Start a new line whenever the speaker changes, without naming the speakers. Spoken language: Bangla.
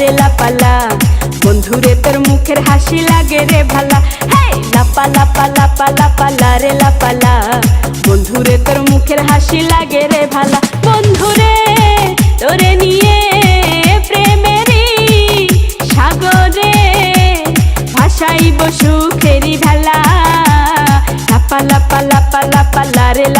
রে লাপালা বন্ধুরে, তোর মুখের হাসি লাগে রে ভালা। হেই, লাপা লাপা লাপা লাপা লা রে লাপালা বন্ধুরে, তোর মুখের হাসি লাগে রে ভালা। বন্ধুরে, তোরে নিয়ে প্রেমেরই সাগরে ভাসাইব সুখেরি ভেলা। লাপা লাপা লাপা লাপা লা রে লাপালা